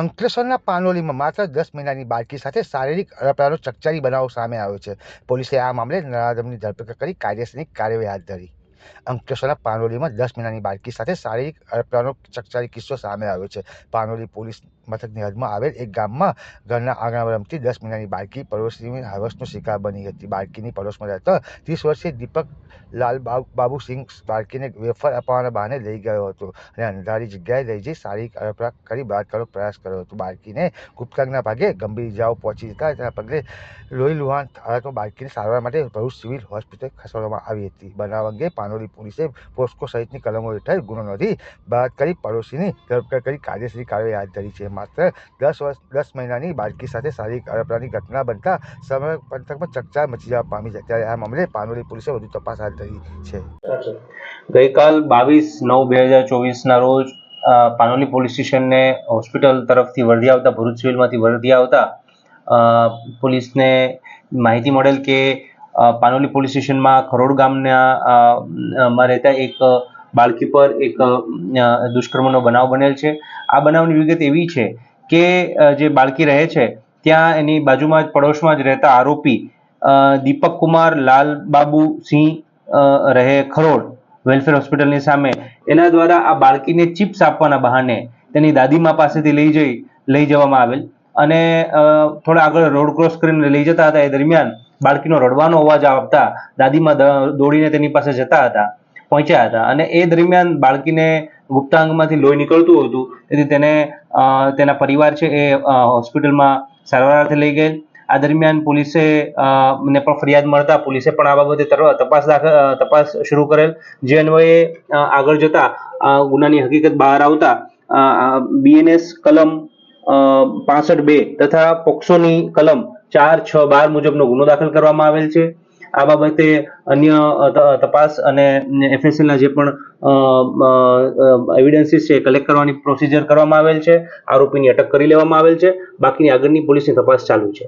અંકલેશ્વરના પાનોલીમાં માત્ર દસ મહિનાની બાળકી સાથે શારીરિક અડપલાનો ચકચારી બનાવ સામે આવ્યો છે. પોલીસે આ મામલે નરાધમની ધરપકડ કરી કાયદેસરની કાર્યવાહી હાથ ધરી. અંકલેશ્વરના પાનોલીમાં દસ મહિનાની બાળકી સાથે શારીરિક અડપલાનો ચકચારી કિસ્સો સામે આવ્યો છે. પાનોલી પોલીસ મથકની હદમાં આવેલ એક ગામમાં ઘરના આંગણામાં રમતી દસ મહિનાની બાળકી પડોશીની હવસનો શિકાર બની હતી. બાળકીની પડોશમાં રહેતા ત્રીસ વર્ષીય દીપક લાલ બાબુ સિંહ બાળકીને વેફર અપાવવાના બહાને લઈ ગયો હતો અને અંધારી જગ્યાએ લઈ જઈ શારીરિક અડપલા કરી બળાત્કારનો પ્રયાસ કર્યો હતો. બાળકીને ગુપ્તાંગના ભાગે ગંભીર ઇજાઓ પહોંચી જતા તેના પગલે લોહી લુહાણ હાલતમાં બાળકીને સારવાર માટે ભરૂચ સિવિલ હોસ્પિટલ ખસેડવામાં આવી હતી. બનાવ અંગે પાનોલી પોલીસે પોસ્કો સહિતની કલમો હેઠળ ગુનો નોંધી બાદ કરી પડોશીની ધરપકડ કરી કાયદેસરી કાર્યવાહી હાથ ધરી છે. માત્ર દસ વર્ષ, દસ મહિનાની બાળકી સાથે શારીરિક અડપલાની ઘટના બનતા સમગ્ર પંથકમાં ચકચાર મચી જવા પામી છે. ત્યારે આ મામલે પાનોલી પોલીસે વધુ તપાસ હાથ ધરી છે. ગઈકાલ બાવીસ નવ બે હજાર ચોવીસના રોજ પાનોલી પોલીસ સ્ટેશનને હોસ્પિટલ તરફથી વર્ધી આવતા, ભરૂચ સિવિલમાંથી વર્ધી આવતા પોલીસને માહિતી મળેલ કે પાનોલી પોલીસ સ્ટેશનમાં ખરોડ ગામના માં રહેતા એક બાળકી પર એક દુષ્કર્મનો બનાવ બનેલ છે. આ બનાવની વિગત એવી છે કે જે બાળકી રહે છે, ત્યાં એની બાજુમાં જ, પડોશમાં જ રહેતા આરોપી દીપક કુમાર, લાલ બાબુ સિંહ રહે ખરોડ વેલફેર હોસ્પિટલની સામે. એના દ્વારા આ બાળકીને ચિપ્સ આપવાના બહાને તેની દાદીમા પાસેથી લઈ જઈ, લઈ જવામાં આવેલ. અને થોડા આગળ રોડ ક્રોસ કરીને લઈ જતા હતા એ દરમિયાન બાળકીનો રડવાનો અવાજ આવતા દાદીમાં દોડીને તેની પાસે જતા હતા, પહોંચ્યા હતા અને એ દરમિયાન બાળકીને ગુપ્તાંગમાંથી લોહી નીકળતું હતું. તેથી તેને તેના પરિવાર છે એ હોસ્પિટલમાં હોસ્પિટલમાં અર્થે લઈ ગયેલ. આ દરમિયાન પોલીસે ને પણ ફરિયાદ મળતા પોલીસે પણ આ બાબતે તપાસ દાખલ તપાસ શરૂ કરેલ. જે અન્વયે આગળ જતા ગુનાની હકીકત બહાર આવતા બીએનએસ કલમ પાસઠ બે તથા પોક્સોની કલમ ચાર, છ, બાર મુજબનો ગુનો દાખલ કરવામાં આવેલ છે. આ બાબતે અન્ય તપાસ અને એફએસએલના જે પણ એવિડન્સીસ છે કલેક્ટ કરવાની પ્રોસિજર કરવામાં આવેલ છે. આરોપીની અટક કરી લેવામાં આવેલ છે. બાકીની આગળની પોલીસની તપાસ ચાલુ છે.